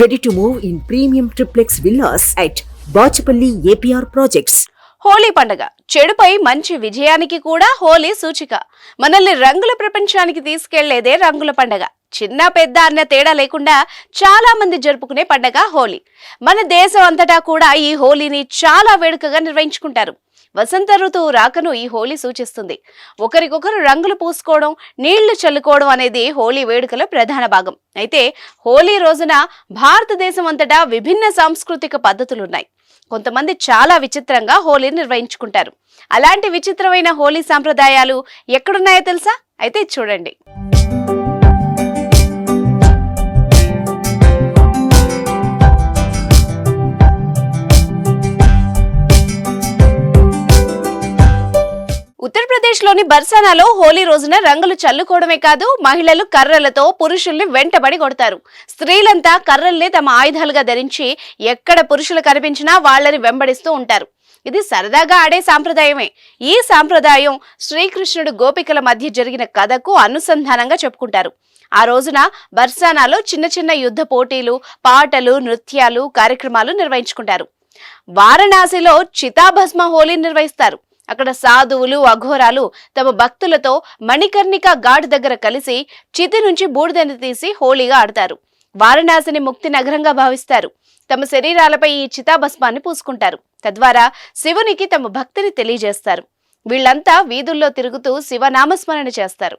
Ready to move in premium triplex villas at Bachupally APR projects Holi పండగ. చెడుపై మంచి విజయానికి కూడా హోలీ సూచిక. మనల్ని రంగుల ప్రపంచానికి తీసుకెళ్ళేదే రంగుల పండగ. చిన్న పెద్ద అన్న తేడా లేకుండా చాలా మంది జరుపుకునే పండగ హోలీ. మన దేశం అంతటా కూడా ఈ హోలీని చాలా వేడుకగా నిర్వహించుకుంటారు. వసంత ఋతువు రాకను ఈ హోలీ సూచిస్తుంది. ఒకరికొకరు రంగులు పూసుకోవడం నీళ్ళు చల్లుకోవడం అనేది హోలీ వేడుకల ప్రధాన భాగం. అయితే హోలీ రోజున భారతదేశం అంతటా విభిన్న సాంస్కృతిక పద్ధతులున్నాయి. కొంతమంది చాలా విచిత్రంగా హోలీ నిర్వహించుకుంటారు. అలాంటి విచిత్రమైన హోలీ సాంప్రదాయాలు ఎక్కడున్నాయో తెలుసా? అయితే చూడండి. ఆంధ్రప్రదేశ్లోని బర్సానాలో హోలీ రోజున రంగులు చల్లుకోవడమే కాదు మహిళలు కర్రలతో పురుషుల్ని వెంటబడి కొడతారు. స్త్రీలంతా కర్రల్ని తమ ఆయుధాలుగా ధరించి ఎక్కడ పురుషులు కనిపించినా వాళ్ళని వెంబడిస్తూ ఉంటారు. ఇది సరదాగా ఆడే సాంప్రదాయమే. ఈ సాంప్రదాయం శ్రీకృష్ణుడు గోపికల మధ్య జరిగిన కథకు అనుసంధానంగా చెప్పుకుంటారు. ఆ రోజున బర్సానాలో చిన్న చిన్న యుద్ధ పోటీలు పాటలు నృత్యాలు కార్యక్రమాలు నిర్వహించుకుంటారు. వారణాసిలో చితాభస్మ హోలీ నిర్వహిస్తారు. అక్కడ సాధువులు అఘోరాలు తమ భక్తులతో మణికర్ణిక ఘాట్ దగ్గర కలిసి చితి నుంచి బూడిదని తీసి హోలీగా ఆడతారు. వారణాసిని ముక్తి నగరంగా భావిస్తారు. తమ శరీరాలపై ఈ చితాభస్మాన్ని పూసుకుంటారు. తద్వారా శివునికి తమ భక్తిని తెలియజేస్తారు. వీళ్ళంతా వీధుల్లో తిరుగుతూ శివనామస్మరణ చేస్తారు.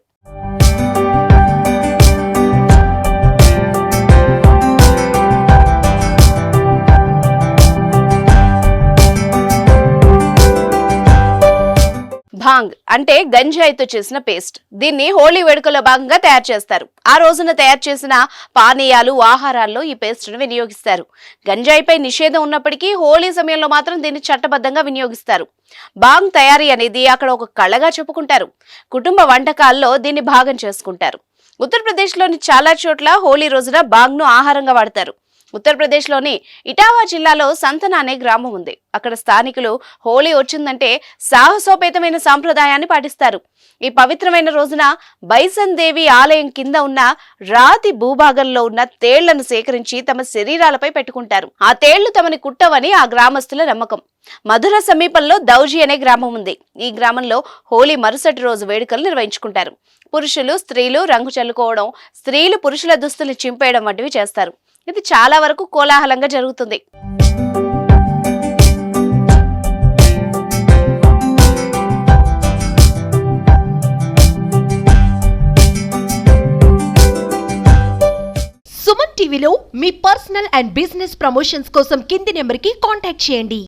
భాంగ్ అంటే గంజాయితో చేసిన పేస్ట్. దీన్ని హోలీ వేడుకలో భాగంగా తయారు చేస్తారు. ఆ రోజున తయారు చేసిన పానీయాలు ఆహారాల్లో ఈ పేస్ట్ను వినియోగిస్తారు. గంజాయిపై నిషేధం ఉన్నప్పటికీ హోలీ సమయంలో మాత్రం దీన్ని చట్టబద్ధంగా వినియోగిస్తారు. బాంగ్ తయారీ అనేది అక్కడ ఒక కళగా చెప్పుకుంటారు. కుటుంబ వంటకాల్లో దీన్ని భాగం చేసుకుంటారు. ఉత్తరప్రదేశ్లోని చాలా చోట్ల హోలీ రోజున బాంగ్ను ఆహారంగా వాడతారు. ఉత్తరప్రదేశ్లోని ఇటావా జిల్లాలో సంతన అనే గ్రామం ఉంది. అక్కడ స్థానికులు హోలీ వచ్చిందంటే సాహసోపేతమైన సాంప్రదాయాన్ని పాటిస్తారు. ఈ పవిత్రమైన రోజున బైసన్ దేవి ఆలయం కింద ఉన్న రాతి భూభాగంలో ఉన్న తేళ్ళను సేకరించి తమ శరీరాలపై పెట్టుకుంటారు. ఆ తేళ్ళు తమని కుట్టవని ఆ గ్రామస్తుల నమ్మకం. మధుర సమీపంలో దౌజీ అనే గ్రామం ఉంది. ఈ గ్రామంలో హోలీ మరుసటి రోజు వేడుకలు నిర్వహించుకుంటారు. పురుషులు స్త్రీలు రంగు చల్లుకోవడం స్త్రీలు పురుషుల దుస్తులు చింపేయడం వంటివి చేస్తారు. ఇది చాలా వరకు కోలాహలంగా జరుగుతుంది. సుమన్ టీవీలో మీ పర్సనల్ అండ్ బిజినెస్ ప్రమోషన్స్ కోసం కింది నెంబర్కి కాంటాక్ట్ చేయండి.